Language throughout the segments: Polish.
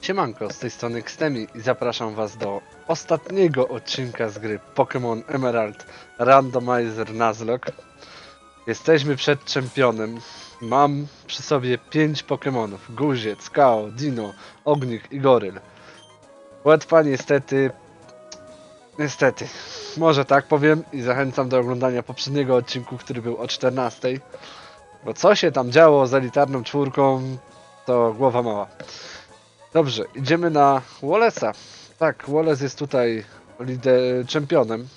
Siemanko, z tej strony Xtemi i zapraszam was do ostatniego odcinka z gry Pokémon Emerald Randomizer Nuzlocke. Jesteśmy przed czempionem. Mam przy sobie 5 Pokémonów. Guziec, Kao, Dino, Ognik i Goryl. Łatwa niestety... Niestety. Może tak powiem i zachęcam do oglądania poprzedniego odcinku, który był o 14. Bo co się tam działo z elitarną czwórką, to głowa mała. Dobrze, idziemy na Wallace'a. Tak, Wallace jest tutaj lider, czempionem.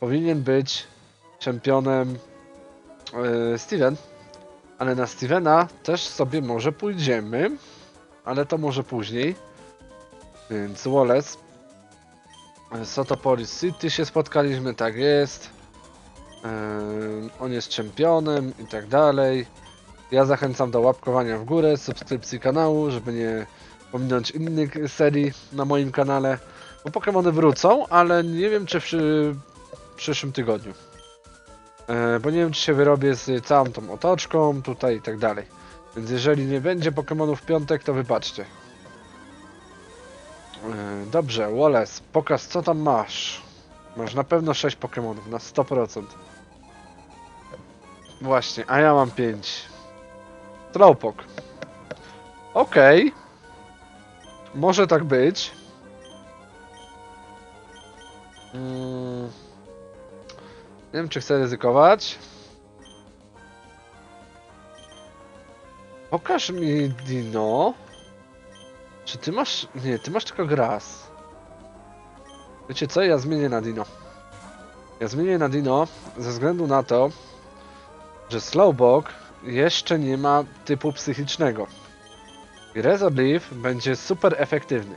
Powinien być czempionem e, Steven. Ale na Stevena też sobie może pójdziemy. Ale to może później. Więc Wallace. E, Sotopolis City się spotkaliśmy, tak jest. E, on jest czempionem i tak dalej. Ja zachęcam do łapkowania w górę, subskrypcji kanału, żeby nie pominąć innych serii na moim kanale. Bo Pokémony wrócą, ale nie wiem czy w przy, przyszłym tygodniu. E, bo nie wiem czy się wyrobię z całą tą otoczką tutaj i tak dalej. Więc jeżeli nie będzie Pokémonów w piątek, to wybaczcie. E, dobrze, Wallace, pokaż co tam masz. Masz na pewno 6 Pokémonów, na 100%. Właśnie, a ja mam 5. Slowpoke. Okej. Może tak być. Mm. Nie wiem, czy chcę ryzykować. Pokaż mi Dino. Czy ty masz... Nie, ty masz tylko Gras. Wiecie co? Ja zmienię na Dino. Ja zmienię na Dino ze względu na to, że Slowbok jeszcze nie ma typu psychicznego. Leaf będzie super efektywny.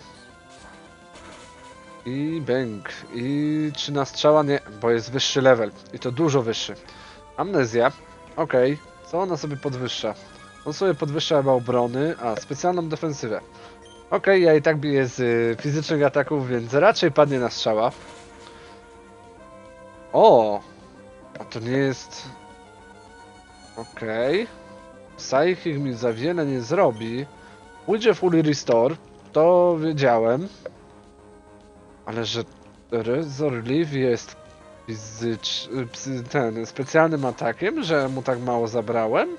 I Bang. I czy na strzała? Nie, bo jest wyższy level. I to dużo wyższy. Amnezja. Okej. Co ona sobie podwyższa? On sobie podwyższa chyba obrony, a specjalną defensywę. Okej, ja i tak biję z y, fizycznych ataków, więc raczej padnie na strzała. O! A to nie jest... Okej. Psychic mi za wiele nie zrobi. Pójdzie fully restore, to wiedziałem. Ale że Razor Leaf jest fizycz... ten, specjalnym atakiem, że mu tak mało zabrałem?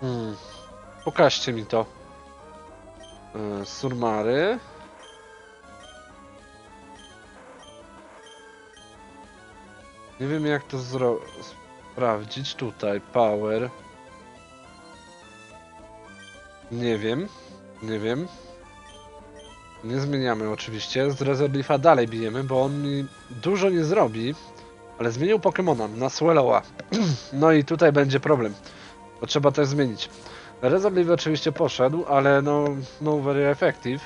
Hmm. Pokażcie mi to. E, Surmary. Nie wiem jak to sprawdzić tutaj. Power. Nie wiem. Nie wiem. Nie zmieniamy oczywiście. Z Reserve dalej bijemy, bo on mi dużo nie zrobi. Ale zmienił Pokemona na Swellowa. no i tutaj będzie problem. Bo trzeba też zmienić. Reserve oczywiście poszedł, ale no, no very effective.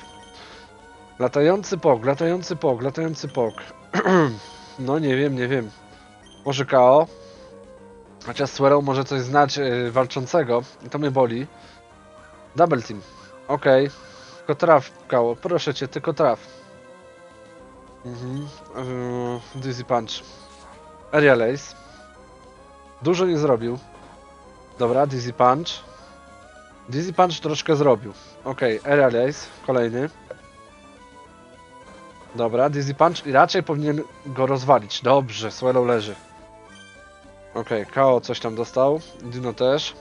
Latający pok, latający pok, latający pok. no nie wiem, nie wiem. Może KO. Chociaż Swirl może coś znać yy, walczącego. I to mnie boli. Double team. Okej. Tylko traf, KO. Proszę cię, tylko traf. Mhm. Yy, Dizzy Punch. Aerial Ace. Dużo nie zrobił. Dobra, Dizzy Punch. Dizzy Punch troszkę zrobił. Okej, Aerial Ace. Kolejny. Dobra, Dizzy Punch i raczej powinien go rozwalić. Dobrze, Swallow leży. Okej, KO coś tam dostał. Dino też.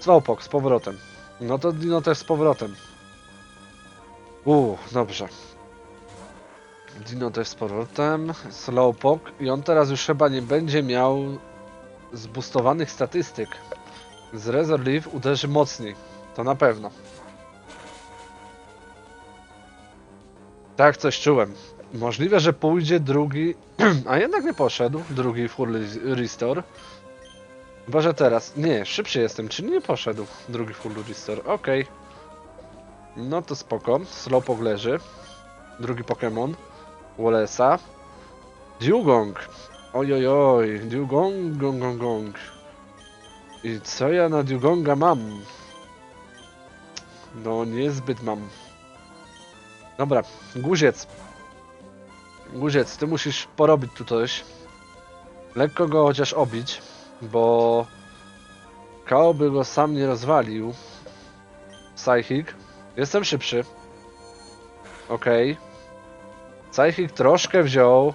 Slowpoke z powrotem. No to Dino też z powrotem. Uuu, dobrze. Dino też z powrotem. Slowpoke. I on teraz już chyba nie będzie miał zbustowanych statystyk. Z Razor Leaf uderzy mocniej. To na pewno. Tak, coś czułem. Możliwe, że pójdzie drugi, a jednak nie poszedł, drugi full restore. Chyba, że teraz. Nie, szybszy jestem, czyli nie poszedł drugi full restore. Okej. No to spoko. Slowpoke leży. Drugi Pokémon. Wallace'a. Dugong. Ojojoj, Dugong, gong, gong, gong. I co ja na Dugonga mam? No niezbyt mam. Dobra, guziec. Guziec, ty musisz porobić tu coś. Lekko go chociaż obić, bo Kao by go sam nie rozwalił. Psychic. Jestem szybszy. Okej. Psychic troszkę wziął.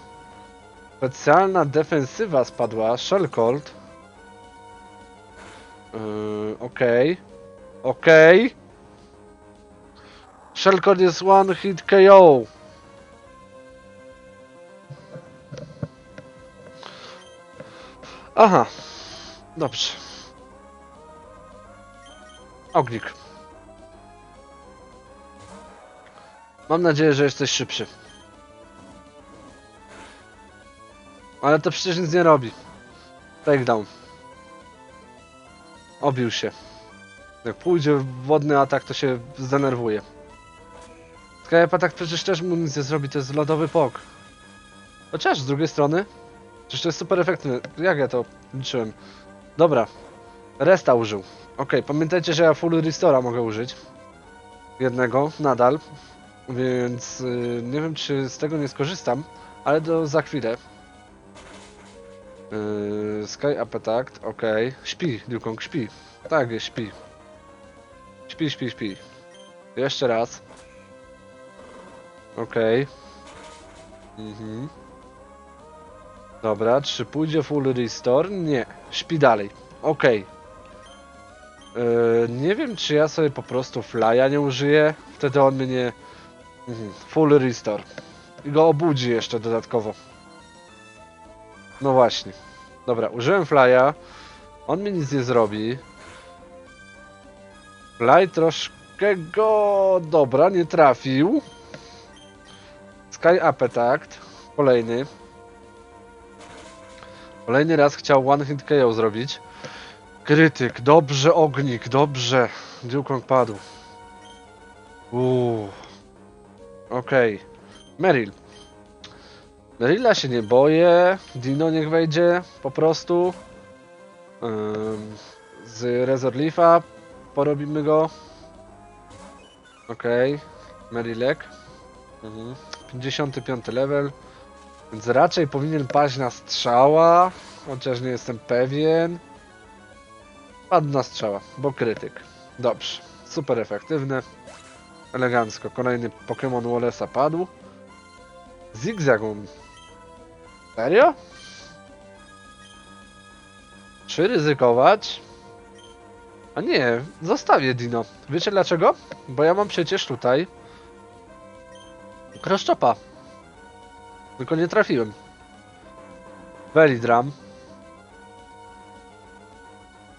Specjalna defensywa spadła. Shell Cold. Yy, Okej. Okej. Shell Cold jest one hit KO. Aha. Dobrze. Ognik. Mam nadzieję, że jesteś szybszy. Ale to przecież nic nie robi. Takedown. Obił się. Jak pójdzie w wodny atak, to się zdenerwuje. Skype atak przecież też mu nic nie zrobi, to jest lodowy pok. Chociaż z drugiej strony, przecież to jest super efektywne. Jak ja to liczyłem? Dobra. Resta użył. Ok, pamiętajcie, że ja full restora mogę użyć. Jednego, nadal. Więc y, nie wiem, czy z tego nie skorzystam, ale do za chwilę. Yy, Sky Appetite, ok. Śpi, Dukong, śpi. Tak, jest, śpi. Śpi, śpi, śpi. Jeszcze raz. Okej. Mhm. Dobra, czy pójdzie full restore? Nie. Śpi dalej. Okej. Yy, nie wiem, czy ja sobie po prostu flya nie użyję. Wtedy on mnie nie... Mhm. Full restore. I go obudzi jeszcze dodatkowo. No właśnie. Dobra, użyłem flya. On mi nic nie zrobi. Fly troszkę go... Dobra, nie trafił. Sky Appetite. Kolejny. Kolejny raz chciał One Hit KO zrobić. Krytyk, dobrze ognik, dobrze. Dukong padł. Uuu. Okej. Meryl. Merilla się nie boję. Dino niech wejdzie po prostu. Ym, z Razor Leafa porobimy go. Okej. Merylek. Mhm. 55 level. Więc raczej powinien paść na strzała. Chociaż nie jestem pewien. Padł na strzała, bo krytyk. Dobrze. Super efektywne. Elegancko. Kolejny Pokémon Wallace'a padł. Zigzagun. Serio? Czy ryzykować? A nie, zostawię Dino. Wiecie dlaczego? Bo ja mam przecież tutaj Kroszczopa. Tylko nie trafiłem. Velidram.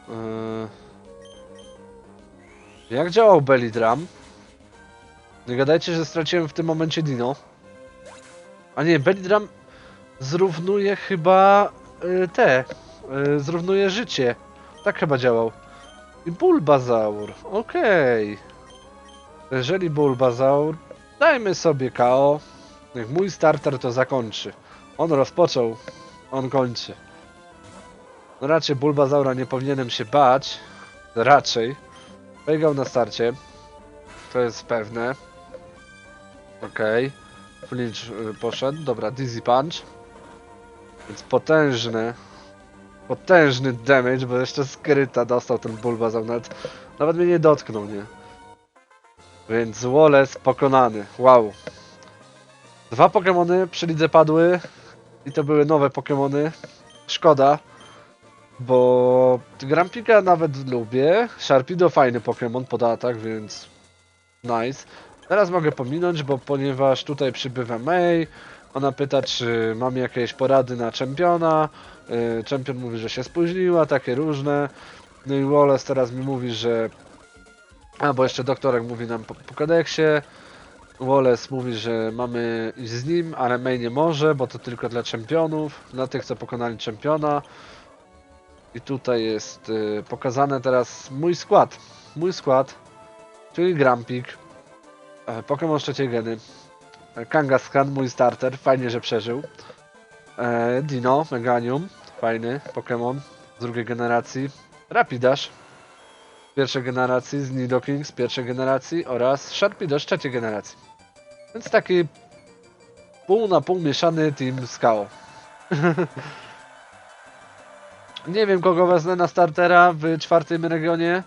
Yy... Jak działał Belidram? Nie gadajcie, że straciłem w tym momencie Dino. A nie, Belidram zrównuje chyba y, te. Y, zrównuje życie. Tak chyba działał. I Bulbazaur. Okej. Jeżeli Bulbazaur, dajmy sobie KO. Niech mój starter to zakończy. On rozpoczął, on kończy. No raczej Bulbazaura nie powinienem się bać. Raczej. Biegał na starcie. To jest pewne. Okej. Flinch y, poszedł. Dobra, Dizzy Punch. Więc potężny. Potężny damage, bo jeszcze skryta dostał ten Bulbazaur. Nawet, nawet mnie nie dotknął, nie? Więc Wallace pokonany. Wow. Dwa Pokémony przy lidze padły. I to były nowe Pokémony. Szkoda. Bo Grampika nawet lubię. Sharpedo fajny Pokémon pod atak, więc nice. Teraz mogę pominąć, bo ponieważ tutaj przybywa May, ona pyta, czy mam jakieś porady na czempiona. Yy, Czempion mówi, że się spóźniła, takie różne. No i Wallace teraz mi mówi, że. A, bo jeszcze doktorek mówi nam po, po kodeksie. Wallace mówi, że mamy iść z nim, ale May nie może, bo to tylko dla czempionów, dla tych, co pokonali czempiona. I tutaj jest y, pokazane teraz mój skład. Mój skład, czyli Grampik, e, Pokémon trzeciej geny, e, Kangaskhan, mój starter, fajnie, że przeżył. E, Dino, Meganium, fajny Pokémon z drugiej generacji. Rapidash pierwszej generacji, z Nidoking z pierwszej generacji oraz Sharpedo z trzeciej generacji. Więc taki pół na pół mieszany team Skao. Nie wiem kogo wezmę na startera w czwartym regionie.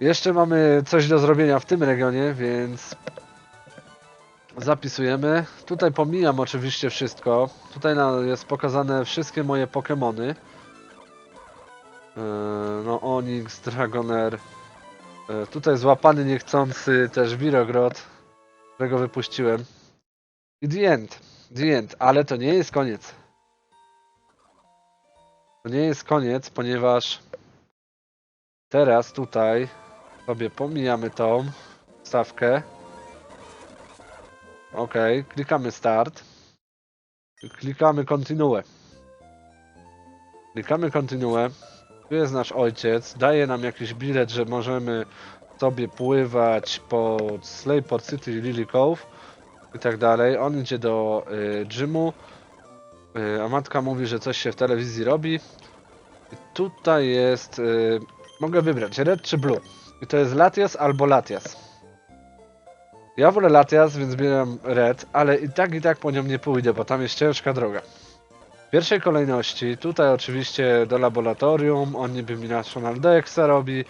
Jeszcze mamy coś do zrobienia w tym regionie, więc zapisujemy. Tutaj pomijam oczywiście wszystko. Tutaj jest pokazane wszystkie moje Pokémony. Yy, no Onix, Dragonair. Yy, tutaj złapany niechcący też Wirogrod, którego wypuściłem. I the end. The end. Ale to nie jest koniec. To nie jest koniec, ponieważ teraz tutaj sobie pomijamy tą stawkę. Ok, klikamy start. Klikamy continue. Klikamy continue. Tu jest nasz ojciec. Daje nam jakiś bilet, że możemy sobie pływać po Slayport City Lily Cove i tak dalej. On idzie do y, gymu. Y, a matka mówi, że coś się w telewizji robi. I tutaj jest. Y, mogę wybrać red czy blue. I to jest Latias albo Latias. Ja wolę Latias, więc bieram red, ale i tak i tak po nią nie pójdę, bo tam jest ciężka droga. Pierwszej kolejności, tutaj oczywiście do laboratorium, on niby mi National Dexa robi,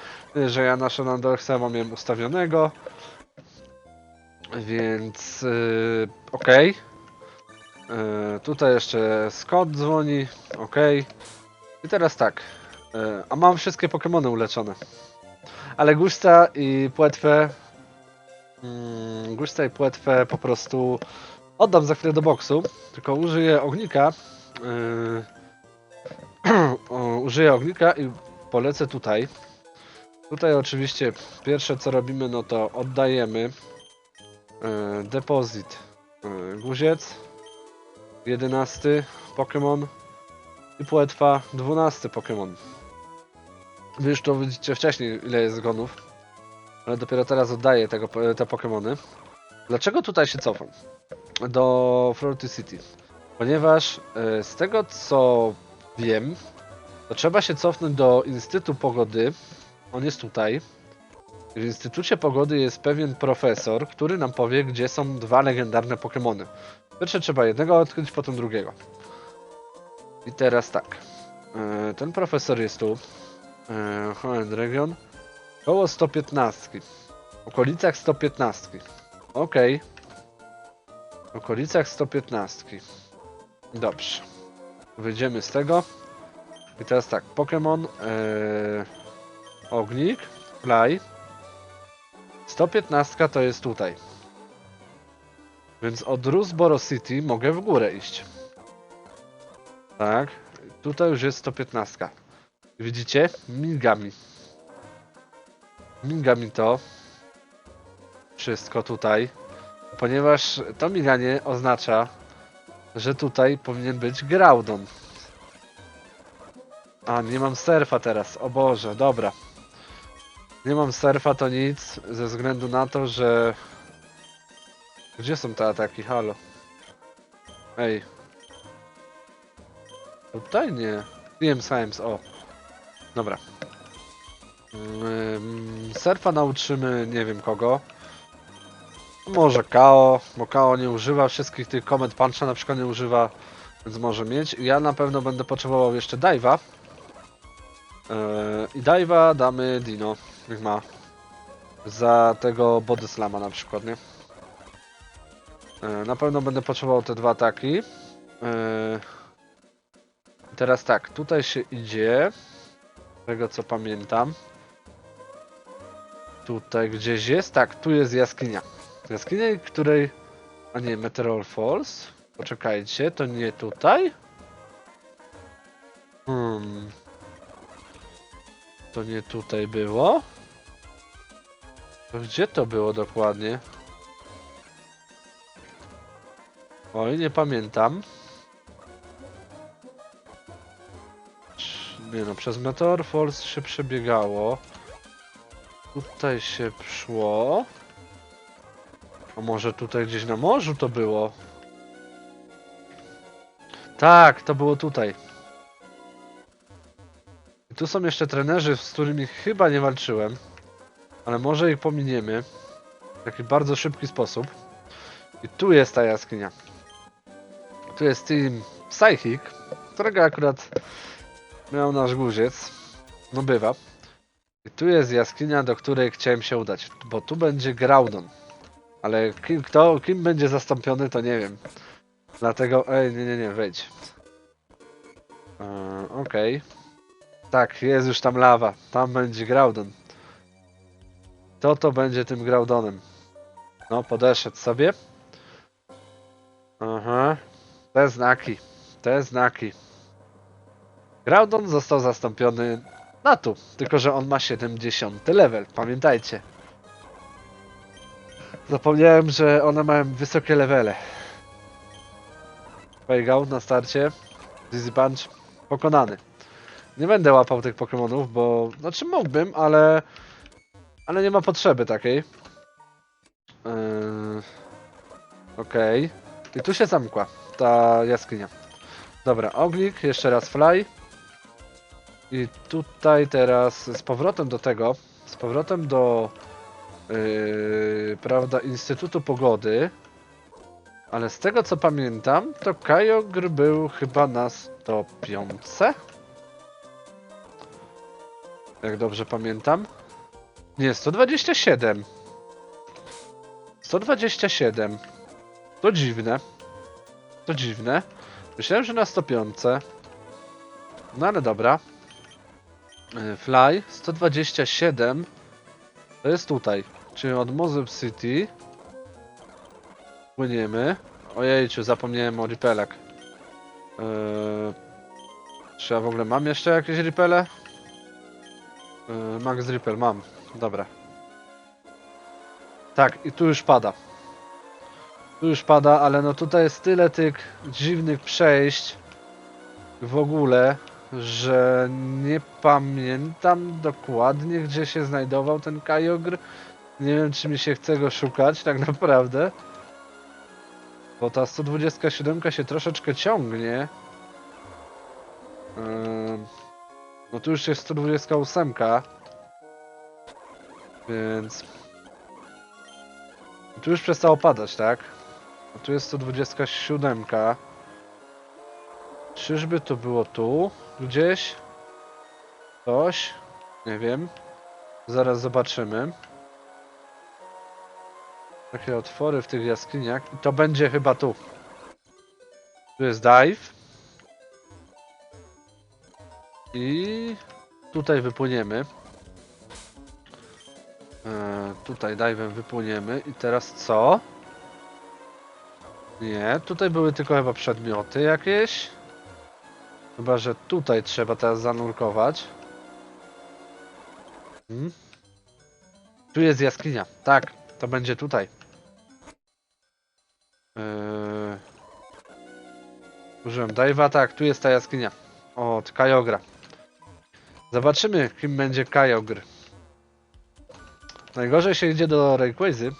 że ja National Dexa mam ją ustawionego. Więc yy, okej. Yy, tutaj jeszcze Scott dzwoni, okej. I teraz tak, yy, a mam wszystkie Pokémony uleczone. Ale Gusta i Płetwę. Mm, Gusta i Płetwę po prostu oddam za chwilę do boksu. Tylko użyję ognika. Yy, użyję ognika i polecę tutaj. Tutaj oczywiście pierwsze co robimy, no to oddajemy yy, depozyt yy, guziec. 11 Pokémon i płetwa 12 Pokémon. Wy już to widzicie wcześniej, ile jest zgonów. Ale dopiero teraz oddaję tego, te Pokémony. Dlaczego tutaj się cofam? Do Flority City. Ponieważ e, z tego co wiem, to trzeba się cofnąć do Instytutu Pogody. On jest tutaj. W Instytucie Pogody jest pewien profesor, który nam powie, gdzie są dwa legendarne Pokémony. Pierwsze trzeba jednego odkryć, potem drugiego. I teraz tak. E, Ten profesor jest tu. E, Holland Region. Koło 115. W okolicach 115. Okej. W okolicach 115. Dobrze. Wyjdziemy z tego. I teraz tak. Pokémon. E, ognik. Fly. 115 to jest tutaj. Więc od Rusboro City mogę w górę iść. Tak. Tutaj już jest 115. Widzicie? Miga mi. Miga mi to. Wszystko tutaj. Ponieważ to miganie oznacza, że tutaj powinien być Groudon. A, nie mam surfa teraz. O Boże, dobra. Nie mam surfa to nic, ze względu na to, że... Gdzie są te ataki? Halo. Ej. Tutaj nie. Wiem Science, o. Dobra. Ym, surfa nauczymy nie wiem kogo. Może Kao, bo Kao nie używa wszystkich tych komend puncha na przykład nie używa, więc może mieć. Ja na pewno będę potrzebował jeszcze dive'a. Yy, I dive'a damy Dino, niech ma. Za tego body slama na przykład, nie? Yy, na pewno będę potrzebował te dwa ataki. Yy, teraz tak, tutaj się idzie. Z tego co pamiętam. Tutaj gdzieś jest? Tak, tu jest jaskinia. Jaskinia, której... A nie, Meteor Falls? Poczekajcie, to nie tutaj? Hmm... To nie tutaj było? To gdzie to było dokładnie? Oj, nie pamiętam. Nie no, przez Meteor Falls się przebiegało. Tutaj się szło. A może tutaj gdzieś na morzu to było? Tak, to było tutaj. I tu są jeszcze trenerzy, z którymi chyba nie walczyłem. Ale może ich pominiemy. W taki bardzo szybki sposób. I tu jest ta jaskinia. Tu jest team Psychic, którego akurat miał nasz guziec. No bywa. I tu jest jaskinia, do której chciałem się udać, bo tu będzie Groudon. Ale kim, kto, kim będzie zastąpiony, to nie wiem. Dlatego, ej, nie, nie, nie, wejdź. Eee, Okej. Tak, jest już tam lawa. Tam będzie Groudon. Kto to będzie tym Graudonem? No, podeszedł sobie. Aha. Te znaki. Te znaki. Groudon został zastąpiony na tu. Tylko, że on ma 70 level. Pamiętajcie. Zapomniałem, że one mają wysokie levele. Playground na starcie. Dizzy Punch pokonany. Nie będę łapał tych Pokémonów, bo... Znaczy mógłbym, ale... Ale nie ma potrzeby takiej. Yy... Okej. I tu się zamkła ta jaskinia. Dobra, oglik, jeszcze raz fly. I tutaj teraz z powrotem do tego, z powrotem do yy, prawda, Instytutu Pogody. Ale z tego co pamiętam, to Kyogre był chyba na 105. Jak dobrze pamiętam. Nie, 127. 127. To dziwne. To dziwne. Myślałem, że na 105. No ale dobra. Y, Fly 127 to jest tutaj, czyli od Mozub City płyniemy. Ojejciu, zapomniałem o ripelek. Yy, czy ja w ogóle mam jeszcze jakieś ripele? Yy, Max Ripple mam, dobra. Tak, i tu już pada. Tu już pada, ale no tutaj jest tyle tych dziwnych przejść w ogóle, że nie pamiętam dokładnie gdzie się znajdował ten Kyogre. Nie wiem czy mi się chce go szukać tak naprawdę. Bo ta 127 się troszeczkę ciągnie. Ym, No tu już jest 128. Więc... Tu już przestało padać, tak? A tu jest 127. Czyżby to było tu? Gdzieś? Coś? Nie wiem. Zaraz zobaczymy. Takie otwory w tych jaskiniach. I to będzie chyba tu. Tu jest dive. I tutaj wypłyniemy. E, tutaj dive'em wypłyniemy. I teraz co? Nie, tutaj były tylko chyba przedmioty jakieś. Chyba, że tutaj trzeba teraz zanurkować. Hmm? Tu jest jaskinia. Tak, to będzie tutaj. Użyłem dive'a, tak, tu jest ta jaskinia. Od Kajogra. Zobaczymy, kim będzie Kajogr. Najgorzej się idzie do Rayquazy.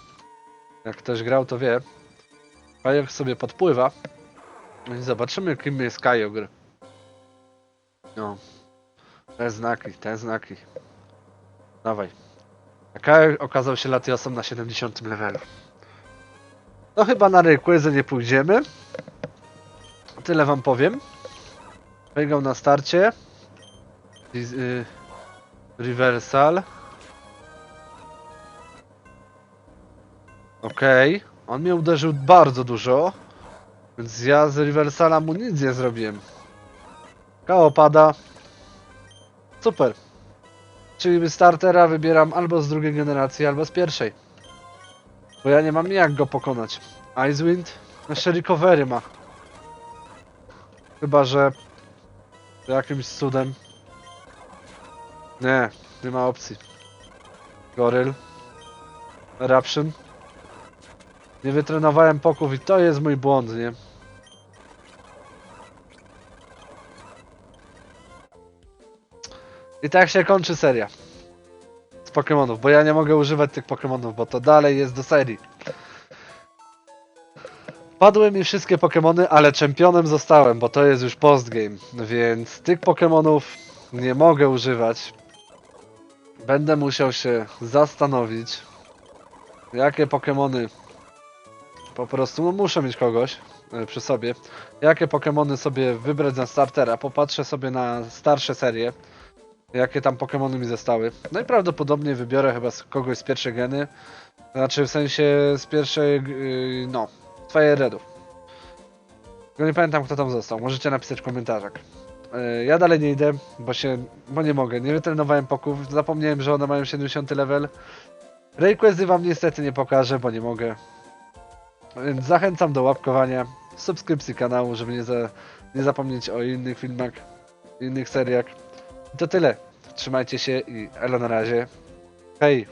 Jak ktoś grał, to wie. Kajog sobie podpływa. No i zobaczymy, kim jest Kajogr. No. Te znaki, te znaki. Dawaj. A okazał się Latiosem na 70 levelu. No chyba na Rayquazę nie pójdziemy. Tyle wam powiem. Biegał na starcie. Dis, y, reversal. Okej. On mnie uderzył bardzo dużo. Więc ja z reversala mu nic nie zrobiłem. Kało pada. Super. Czyli startera wybieram albo z drugiej generacji, albo z pierwszej. Bo ja nie mam jak go pokonać. Icewind jeszcze recovery ma. Chyba, że jakimś cudem. Nie, nie ma opcji. Goryl. Eruption. Nie wytrenowałem poków i to jest mój błąd, nie? I tak się kończy seria. Z Pokémonów, bo ja nie mogę używać tych Pokémonów, bo to dalej jest do serii. Padły mi wszystkie Pokémony, ale czempionem zostałem, bo to jest już postgame, więc tych Pokémonów nie mogę używać. Będę musiał się zastanowić, jakie Pokémony po prostu no muszę mieć kogoś e, przy sobie. Jakie Pokémony sobie wybrać na startera? Popatrzę sobie na starsze serie. jakie tam Pokémony mi zostały. No i prawdopodobnie wybiorę chyba kogoś z pierwszej geny. Znaczy w sensie z pierwszej, yy, no, Fire Redów. Tylko nie pamiętam kto tam został, możecie napisać w komentarzach. Yy, Ja dalej nie idę, bo się, bo nie mogę, nie wytrenowałem poków, zapomniałem, że one mają 70 level. Rayquesty wam niestety nie pokażę, bo nie mogę. Więc zachęcam do łapkowania, subskrypcji kanału, żeby nie, za, nie zapomnieć o innych filmach, innych seriach. I to tyle. Trzymajcie się i elo na razie. Hej!